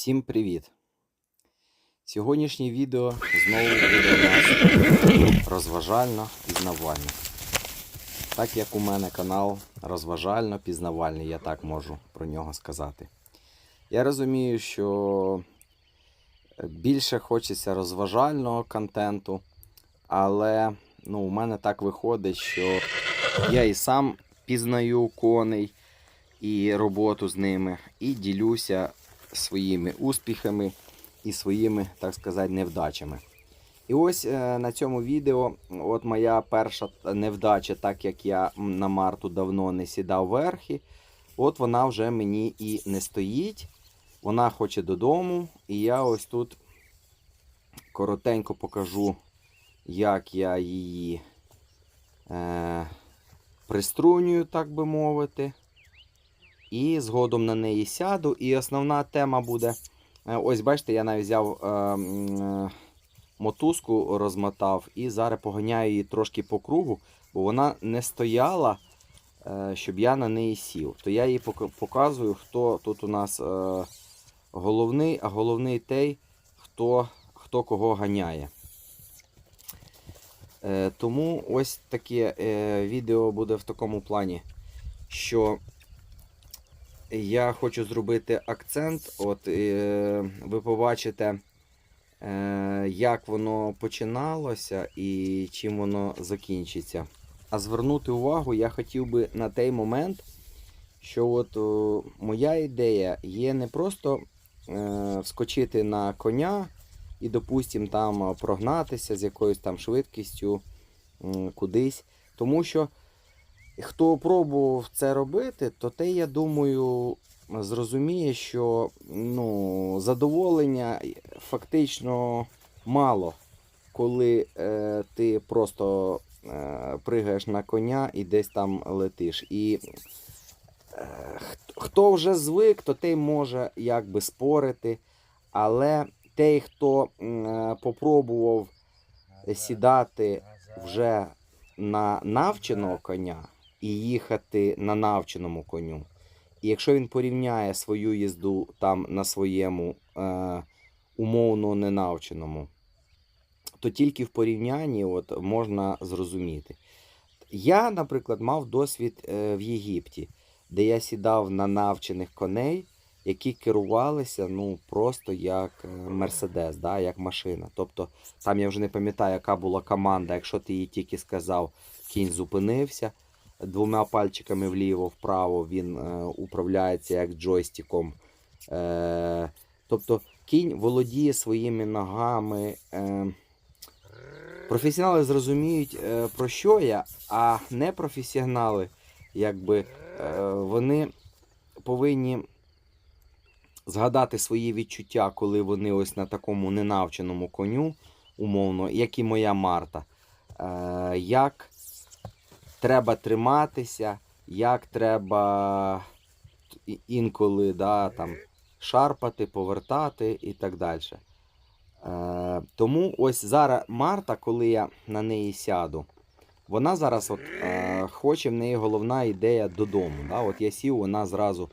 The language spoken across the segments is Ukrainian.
Всім привіт! Сьогоднішнє відео знову буде у нас розважально пізнавальне. Так як у мене канал розважально пізнавальний, я так можу про нього сказати. Я розумію, що більше хочеться розважального контенту, але ну, у мене так виходить, що я і сам пізнаю коней і роботу з ними, і ділюся своїми успіхами і своїми, так сказати, невдачами. І ось е, на цьому відео от моя перша невдача, так як я на Марту давно не сідав верхи, от вона вже мені і не стоїть. Вона хоче додому, і я ось тут коротенько покажу, як я її е, приструнюю, так би мовити. І згодом на неї сяду. І основна тема буде. е, Ось, бачите, я навіть взяв е, е, мотузку, розмотав і зараз поганяю її трошки по кругу, бо вона не стояла, щоб я на неї сів. То я їй показую, хто тут у нас головний, а головний той, хто, хто кого ганяє. Тому ось таке відео буде в такому плані, що я хочу зробити акцент. От е, ви побачите, е, як воно починалося і чим воно закінчиться. А звернути увагу я хотів би на той момент, що от о, моя ідея є не просто е, вскочити на коня і, допустим, там прогнатися з якоюсь там швидкістю кудись. Тому що хто пробував це робити, то те, я думаю, зрозуміє, що ну, задоволення фактично мало, коли е, ти просто е, пригаєш на коня і десь там летиш. І е, хто- вже звик, то той може якби спорити. Але той, хто е, попробував сідати вже на навченого коня і їхати на навченому коню. І якщо він порівняє свою їзду там на своєму е, умовно ненавченому, то тільки в порівнянні от, можна зрозуміти. Я, наприклад, мав досвід е, в Єгипті, де я сідав на навчених коней, які керувалися ну, просто як е, Мерседес, да, як машина. Тобто там я вже не пам'ятаю, яка була команда, якщо ти їй тільки сказав, кінь зупинився двома пальчиками вліво-вправо, він е, управляється як джойстиком. Е, тобто кінь володіє своїми ногами. Е, професіонали зрозуміють, е, про що я, а непрофесіонали, якби, е, вони повинні згадати свої відчуття, коли вони ось на такому ненавченому коню, умовно, як і моя Марта. Е, як треба триматися, як треба інколи да, там, шарпати, повертати і так далі. Е, тому ось зараз Марта, коли я на неї сяду, вона зараз от, е, хоче в неї головна ідея додому. Да? От я сів, вона зразу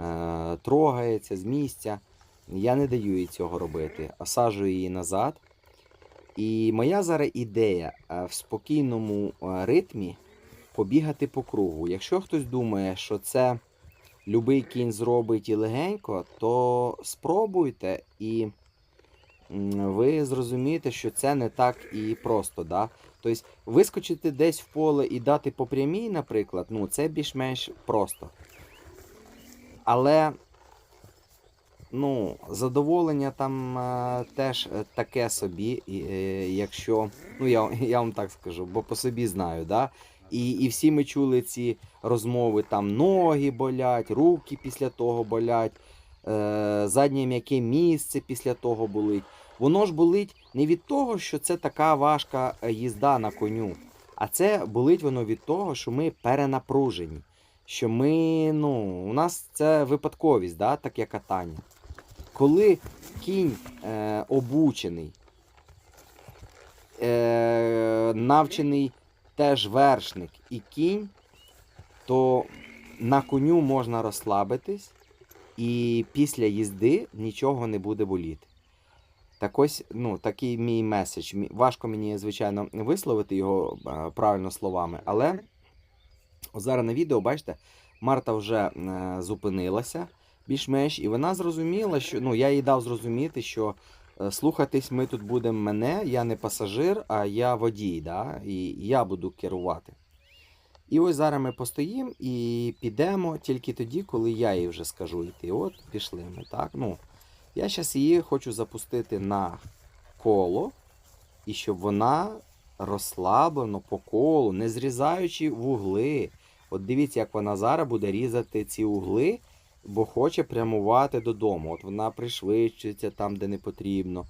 е, трогається з місця. Я не даю їй цього робити, осаджую її назад. І моя зараз ідея е, в спокійному е, ритмі побігати по кругу. Якщо хтось думає, що це любий кінь зробить і легенько, то спробуйте і ви зрозумієте, що це не так і просто. Да? Тобто вискочити десь в поле і дати по прямій, наприклад, ну це більш-менш просто. Але ну, задоволення там е, теж е, таке собі, е, якщо, ну я, я вам так скажу, бо по собі знаю, да? І, і всі ми чули ці розмови, там ноги болять, руки після того болять, е, заднє м'яке місце після того болить. Воно ж болить не від того, що це така важка е, їзда на коню, а це болить воно від того, що ми перенапружені. Що ми, ну, у нас це випадковість, да, таке катання. Коли кінь е, обучений, е, навчений теж вершник і кінь, то на коню можна розслабитись, і після їзди нічого не буде боліти. Так ось, ну, такий мій меседж. Важко мені, звичайно, висловити його е, правильно словами, але зараз на відео, бачите, Марта вже е, зупинилася більш-менш, і вона зрозуміла, що ну, я їй дав зрозуміти, що слухатись ми тут будемо мене, я не пасажир, а я водій, да? і я буду керувати. І ось зараз ми постоїмо і підемо тільки тоді, коли я їй вже скажу йти. От пішли ми, так? Ну, я зараз її хочу запустити на коло, і щоб вона розслаблено по колу, не зрізаючи вугли. От дивіться, як вона зараз буде різати ці угли, бо хоче прямувати додому. От вона пришвидшується там, де не потрібно.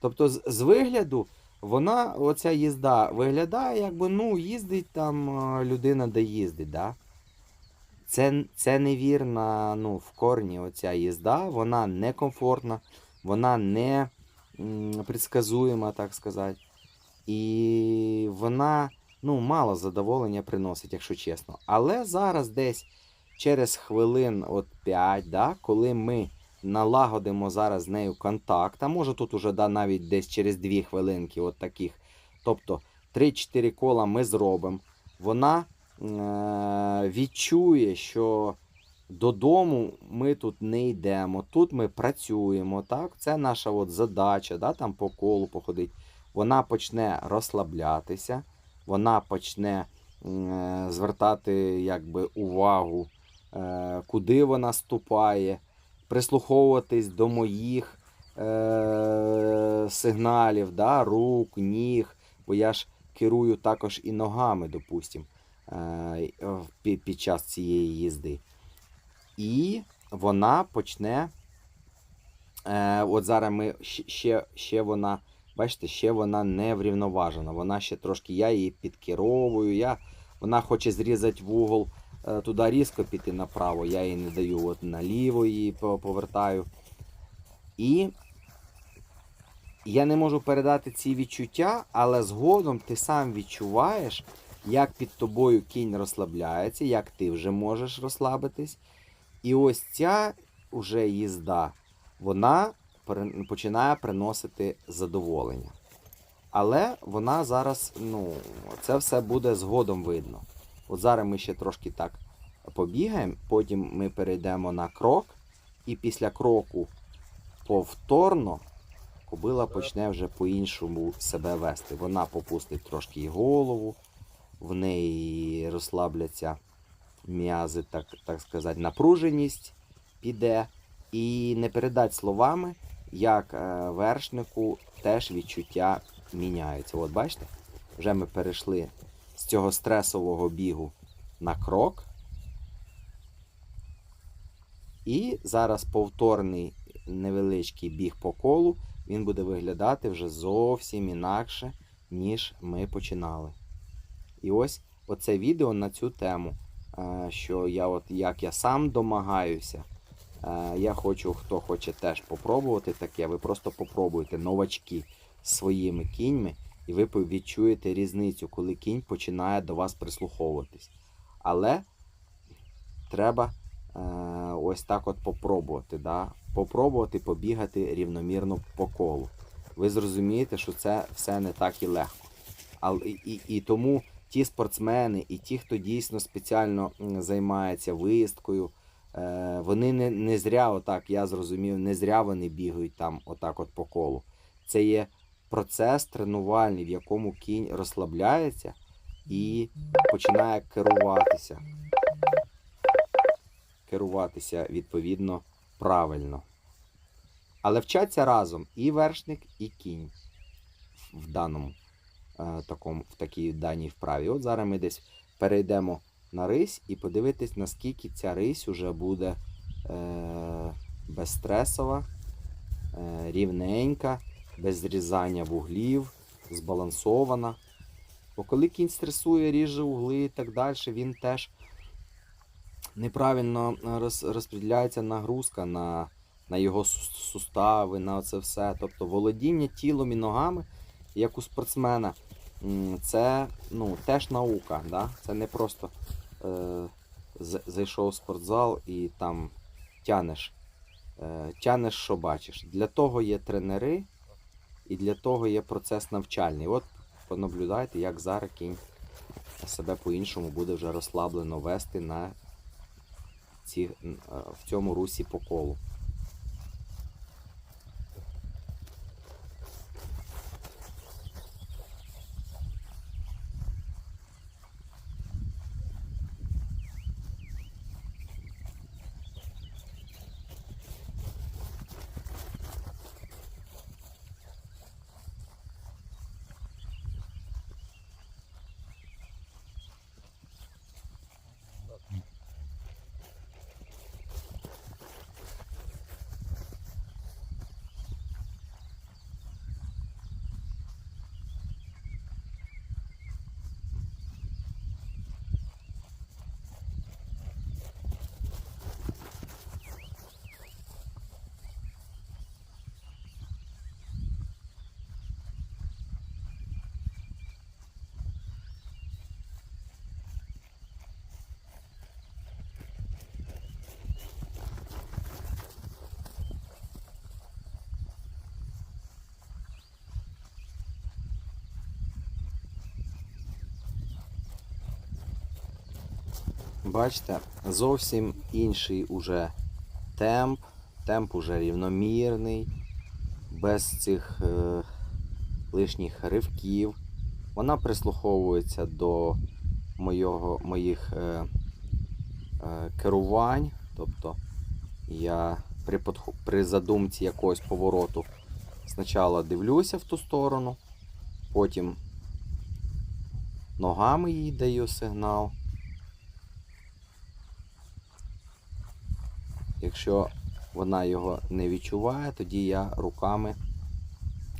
Тобто, з, з вигляду, вона, оця їзда, виглядає, якби ну, їздить там людина, де їздить. Да? Це, це невірна ну, в корні оця їзда, вона некомфортна, вона не предсказуема, так сказати. І вона ну, мало задоволення приносить, якщо чесно. Але зараз десь через хвилин от 5, да, коли ми налагодимо зараз з нею контакт, а може тут уже да, навіть десь через 2 хвилинки, от таких. Тобто 3-4 кола ми зробимо. Вона е- відчує, що додому ми тут не йдемо, тут ми працюємо. Так? Це наша от задача, да, там по колу походить. Вона почне розслаблятися, вона почне е- звертати якби, увагу, куди вона ступає, прислуховуватись до моїх е- сигналів, да, рук, ніг, бо я ж керую також і ногами, допустим, е- під час цієї їзди. І вона почне. Е, от зараз ми ще, ще вона, бачите, ще вона не врівноважена. Вона ще трошки, я її підкеровую. Я, вона хоче зрізати вугол е, туди різко піти направо. Я їй не даю, от наліво її повертаю. І я не можу передати ці відчуття, але згодом ти сам відчуваєш, як під тобою кінь розслабляється, як ти вже можеш розслабитись. І ось ця уже їзда, вона починає приносити задоволення. Але вона зараз, ну, це все буде згодом видно. От зараз ми ще трошки так побігаємо, потім ми перейдемо на крок, і після кроку повторно кобила почне вже по-іншому себе вести. Вона попустить трошки голову, в неї розслабляться м'язи, так, так сказати, напруженість піде. І не передати словами, як е, вершнику теж відчуття міняються. От бачите, вже ми перейшли з цього стресового бігу на крок. І зараз повторний невеличкий біг по колу, він буде виглядати вже зовсім інакше, ніж ми починали. І ось оце відео на цю тему, е, що я от як я сам домагаюся. Е, Я хочу, хто хоче теж попробувати таке, ви просто попробуйте новачки з своїми кіньми, і ви відчуєте різницю, коли кінь починає до вас прислуховуватись. Але треба е, ось так от попробувати. Да? Попробувати побігати рівномірно по колу. Ви зрозумієте, що це все не так і легко. Але і, і, тому ті спортсмени, і ті, хто дійсно спеціально займається виїздкою, е, вони не, не зря, отак, я зрозумів, не зря вони бігають там отак от по колу. Це є процес тренувальний, в якому кінь розслабляється і починає керуватися. Керуватися відповідно правильно. Але вчаться разом і вершник, і кінь в даному е, такому, в такій даній вправі. От зараз ми десь перейдемо на рись і подивитись, наскільки ця рись уже буде е, безстресова, е, рівненька, без зрізання вуглів, збалансована. Бо коли кінь стресує, ріже угли і так далі, він теж неправильно роз, розподіляється нагрузка на, на його сустави, на це все. Тобто володіння тілом і ногами, як у спортсмена, це ну, теж наука. Да? Це не просто е, зайшов в спортзал і там тянеш Е, тянеш, що бачиш. Для того є тренери і для того є процес навчальний. От понаблюдайте, як зараз кінь себе по-іншому буде вже розслаблено вести на ці, е, в цьому русі по колу. Бачите, зовсім інший уже темп, темп уже рівномірний, без цих е, лишніх ривків. Вона прислуховується до мойого, моїх е, е, керувань. Тобто я при, при задумці якогось повороту спочатку дивлюся в ту сторону, потім ногами їй даю сигнал. Якщо вона його не відчуває, тоді я руками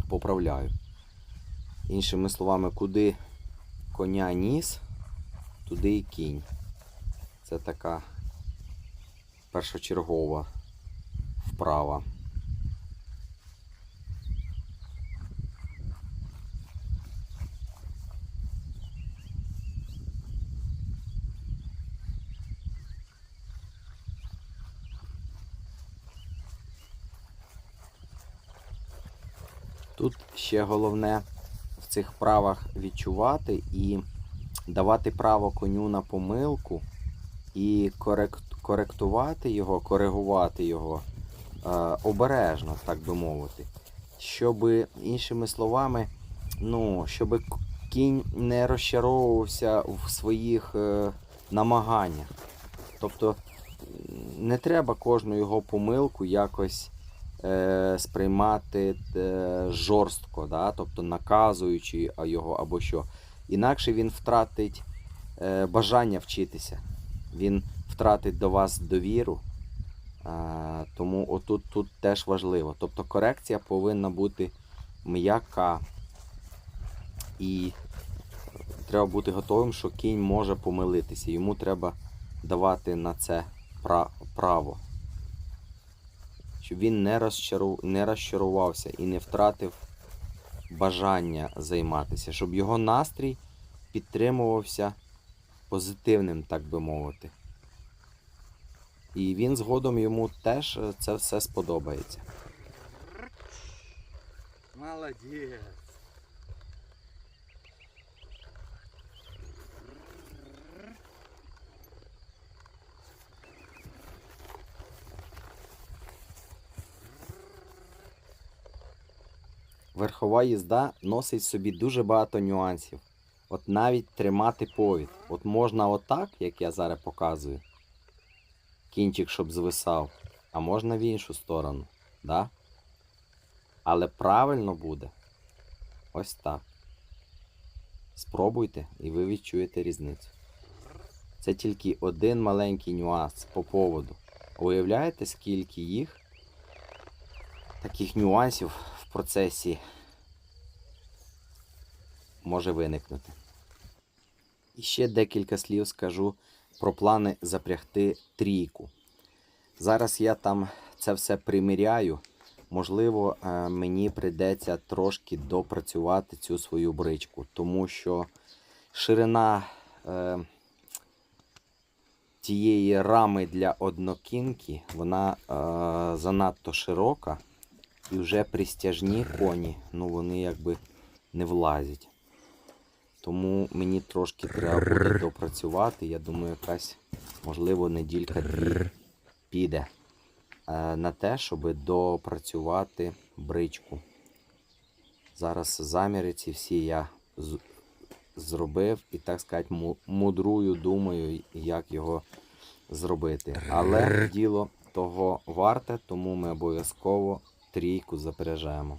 поправляю. Іншими словами, куди коня ніс, туди і кінь. Це така першочергова вправа. Тут ще головне в цих правах відчувати і давати право коню на помилку і коректувати його, коригувати його е, обережно, так би мовити. Щоб, іншими словами, ну, щоб кінь не розчаровувався в своїх е, намаганнях. Тобто не треба кожну його помилку якось сприймати е, жорстко, да? тобто наказуючи його або що. Інакше він втратить е, бажання вчитися. Він втратить до вас довіру. Е, тому отут тут теж важливо. Тобто корекція повинна бути м'яка. І треба бути готовим, що кінь може помилитися. Йому треба давати на це право щоб він не, розчару... не розчарувався і не втратив бажання займатися, щоб його настрій підтримувався позитивним, так би мовити. І він згодом йому теж е, це все сподобається. Молодец. Верхова їзда носить в собі дуже багато нюансів. От навіть тримати повід. От можна отак, як я зараз показую. Кінчик, щоб звисав. А можна в іншу сторону. Да? Але правильно буде ось так. Спробуйте і ви відчуєте різницю. Це тільки один маленький нюанс по поводу. Уявляєте, скільки їх таких нюансів процесі може виникнути. І ще декілька слів скажу про плани запрягти трійку. Зараз я там це все приміряю. Можливо, е, мені прийдеться трошки допрацювати цю свою бричку, тому що ширина е, тієї рами для однокінки, вона е, занадто широка. І вже пристяжні коні, ну вони якби не влазять. Тому мені трошки треба буде допрацювати. Я думаю, якась, можливо, неділька дві піде е, на те, щоб допрацювати бричку. Зараз заміри ці всі я зробив і, так сказати, мудрую, думаю, як його зробити. Але діло того варте, тому ми обов'язково трійку запряжаємо.